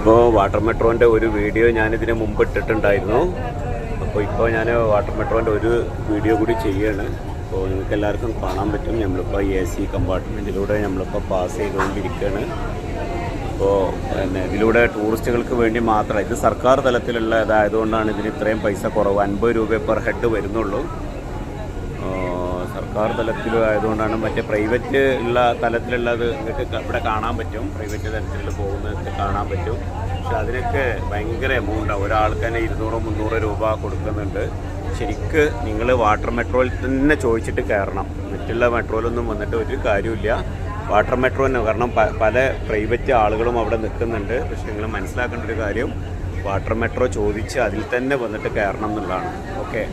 അപ്പോൾ വാട്ടർ മെട്രോന്റെ ഒരു വീഡിയോ ഞാനിതിന് മുമ്പ് ഇട്ടിട്ടുണ്ടായിരുന്നു. അപ്പോൾ ഇപ്പോൾ ഞാൻ വാട്ടർ മെട്രോന്റെ ഒരു വീഡിയോ കൂടി ചെയ്യാണ്. അപ്പോൾ നിങ്ങൾക്ക് എല്ലാവർക്കും കാണാൻ പറ്റും. നമ്മളിപ്പോൾ എ സി കമ്പാർട്ട്മെന്റിലൂടെ നമ്മളിപ്പോൾ പാസ് ചെയ്തുകൊണ്ടിരിക്കുകയാണ് അപ്പോൾ പിന്നെ ഇതിലൂടെ ടൂറിസ്റ്റുകൾക്ക് വേണ്ടി മാത്രം ഇത് സർക്കാർ തലത്തിലുള്ള ഇതായതുകൊണ്ടാണ് ഇതിന് ഇത്രയും പൈസ കുറവ്. അൻപത് രൂപ പെർ ഹെഡ് വരുന്നുള്ളൂ. സർക്കാർ തലത്തിലും ആയതുകൊണ്ടാണ് മറ്റേ പ്രൈവറ്റ് ഉള്ള തലത്തിലുള്ളത് ഇവിടെ കാണാൻ പറ്റും. പ്രൈവറ്റ് തലത്തിൽ പോകുന്നത് കാണാൻ പറ്റും. പക്ഷെ അതിനൊക്കെ ഭയങ്കര എമൗണ്ടാണ് ഒരാൾക്ക് തന്നെ ഇരുന്നൂറോ മുന്നൂറോ രൂപ കൊടുക്കുന്നുണ്ട്. ശരിക്ക് നിങ്ങൾ വാട്ടർ മെട്രോയിൽ തന്നെ ചോദിച്ചിട്ട് കയറണം. മറ്റുള്ള മെട്രോയിലൊന്നും വന്നിട്ട് ഒരു കാര്യമില്ല വാട്ടർ മെട്രോ തന്നെ. കാരണം പല പ്രൈവറ്റ് ആളുകളും അവിടെ നിൽക്കുന്നുണ്ട്. പക്ഷെ നിങ്ങൾ മനസ്സിലാക്കേണ്ട ഒരു കാര്യം വാട്ടർ മെട്രോ ചോദിച്ച് അതിൽ തന്നെ വന്നിട്ട് കയറണം എന്നുള്ളതാണ്. ഓക്കെ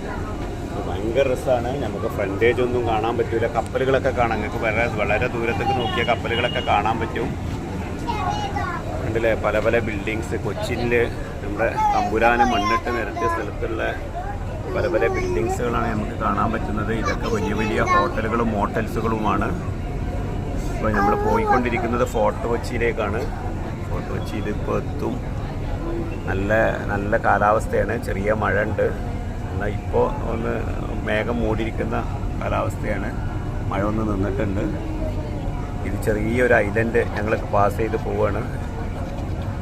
ഭയങ്കര രസമാണ് നമുക്ക് ഫ്രണ്ടേജ് ഒന്നും കാണാൻ പറ്റൂല. കപ്പലുകളൊക്കെ കാണാം. നിങ്ങൾക്ക് വളരെ വളരെ ദൂരത്തേക്ക് നോക്കിയ കപ്പലുകളൊക്കെ കാണാൻ പറ്റും. കണ്ടില്ലേ? പല പല ബിൽഡിങ്സ് കൊച്ചിയിൽ നമ്മുടെ തമ്പുരാനെ മണ്ണിട്ട് നിരത്തിയ സ്ഥലത്തുള്ള പല പല ബിൽഡിങ്സുകളാണ് നമുക്ക് കാണാൻ പറ്റുന്നത്. ഇതൊക്കെ വലിയ വലിയ ഹോട്ടലുകളും മോട്ടൽസുകളുമാണ് ഇപ്പോൾ നമ്മൾ പോയിക്കൊണ്ടിരിക്കുന്നത് ഫോർട്ട് കൊച്ചിയിലേക്കാണ്. ഫോർട്ട് കൊച്ചിയിൽ ഇപ്പോൾ എത്തും. നല്ല നല്ല കാലാവസ്ഥയാണ്. ചെറിയ മഴ ഉണ്ട് എന്നാൽ ഇപ്പോൾ ഒന്ന് മേഘം മൂടിയിരിക്കുന്ന കാലാവസ്ഥയാണ്. മഴ ഒന്ന് നിന്നിട്ടുണ്ട്. ഇത് ചെറിയൊരു ഐലൻഡ് ഞങ്ങൾ പാസ് ചെയ്ത് പോവുകയാണ്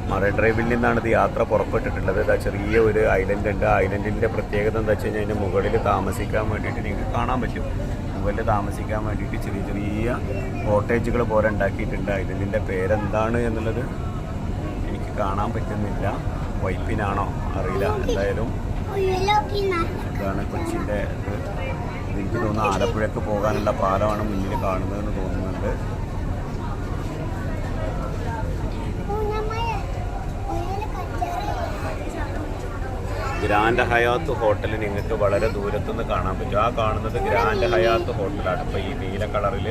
മറൈൻ ഡ്രൈവിൽ നിന്നാണ് ഇത് യാത്ര പുറപ്പെട്ടിട്ടുള്ളത്. ഇതാ ചെറിയ ഒരു ഐലൻഡ് ഉണ്ട്. ഐലൻഡിന്റെ പ്രത്യേകത എന്താ വെച്ച് കഴിഞ്ഞാൽ അതിന്റെ മുകളിൽ താമസിക്കാൻ വേണ്ടിയിട്ട് നിങ്ങൾക്ക് കാണാൻ പറ്റും. മുകളിൽ താമസിക്കാൻ വേണ്ടിയിട്ട് ചെറിയ ചെറിയ കോട്ടേജുകൾ പോലെ ഉണ്ടാക്കിയിട്ടുണ്ട്. ഐലൻഡിന്റെ പേരെന്താണ് എന്നുള്ളത് എനിക്ക് കാണാൻ പറ്റുന്നില്ല. വൈപ്പിനാണോ? അറിയില്ല. എന്തായാലും ഇതാണ് കൊച്ചിന്റെ എനിക്ക് തോന്നുന്നു ആലപ്പുഴയ്ക്ക് പോകാനുള്ള പാലമാണ് മുന്നിൽ കാണുന്നതെന്ന് തോന്നുന്നുണ്ട്. ഗ്രാൻഡ് ഹയാത്ത് ഹോട്ടൽ നിങ്ങൾക്ക് വളരെ ദൂരത്തുനിന്ന് കാണാൻ പറ്റും. ആ കാണുന്നത് ഗ്രാൻഡ് ഹയാത്ത് ഹോട്ടലാണ്. ഇപ്പോൾ ഈ നീല കളറിൽ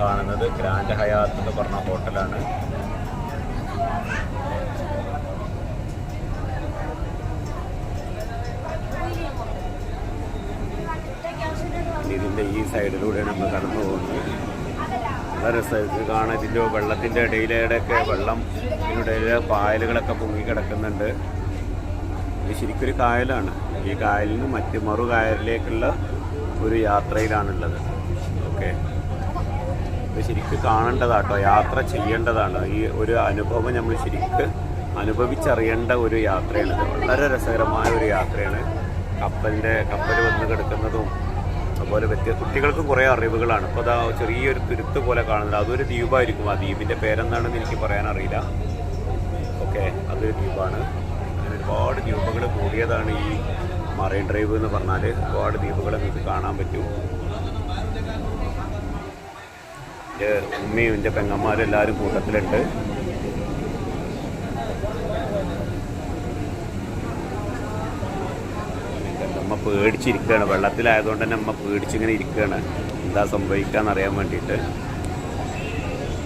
കാണുന്നത് ഗ്രാൻഡ് ഹയാത്ത് എന്ന് പറഞ്ഞ ഹോട്ടലാണ്. ഇതിന്റെ ഈ സൈഡിലൂടെ നമ്മൾ കടന്നു പോകുന്നത് വളരെ രസമായിട്ട് കാണാൻ ഇതിന്റെ വെള്ളത്തിന്റെ ഇടയിലൂടെയൊക്കെ വെള്ളം ഇതിനിടയിലെ പായലുകളൊക്കെ പൊങ്ങി കിടക്കുന്നുണ്ട്. ഇത് ശരിക്കൊരു കായലാണ്. ഈ കായലിൽ നിന്ന് മറ്റ് മറു കായലിലേക്കുള്ള ഒരു യാത്രയിലാണുള്ളത്. ഓക്കെ. ഇത് ശരിക്കും കാണേണ്ടതാട്ടോ. യാത്ര ചെയ്യേണ്ടതാണ്. ഈ ഒരു അനുഭവം നമ്മൾ ശരിക്കും അനുഭവിച്ചറിയേണ്ട ഒരു യാത്രയാണിത് വളരെ രസകരമായ ഒരു യാത്രയാണ്. കപ്പലിന്റെ കപ്പൽ വന്ന് കിടക്കുന്നതും അതുപോലെ വ്യത്യ കുട്ടികൾക്കും കുറേ അറിവുകളാണ്. ഇപ്പോൾ അതാ ചെറിയൊരു തുരുത്ത് പോലെ കാണുന്നത് അതൊരു ദ്വീപായിരിക്കും. ആ ദ്വീപിന്റെ പേരെന്താണെന്ന് എനിക്ക് പറയാൻ അറിയില്ല ഓക്കെ അതൊരു ദ്വീപാണ്. അങ്ങനെ ഒരുപാട് ദ്വീപുകൾ കൂടിയതാണ് ഈ മറൈൻ ഡ്രൈവ് എന്ന് പറഞ്ഞാൽ ഒരുപാട് ദ്വീപുകൾ നിങ്ങൾക്ക് കാണാൻ പറ്റും. എന്റെ ഉമ്മയും എന്റെ പെങ്ങന്മാരും എല്ലാവരും കൂട്ടത്തിലുണ്ട് അമ്മ പേടിച്ചിരിക്കുകയാണ്. വെള്ളത്തിലായതുകൊണ്ട് തന്നെ അമ്മ പേടിച്ചിങ്ങനെ ഇരിക്കുകയാണ്. എന്താ സംഭവിക്കുക എന്നറിയാൻ വേണ്ടിയിട്ട്.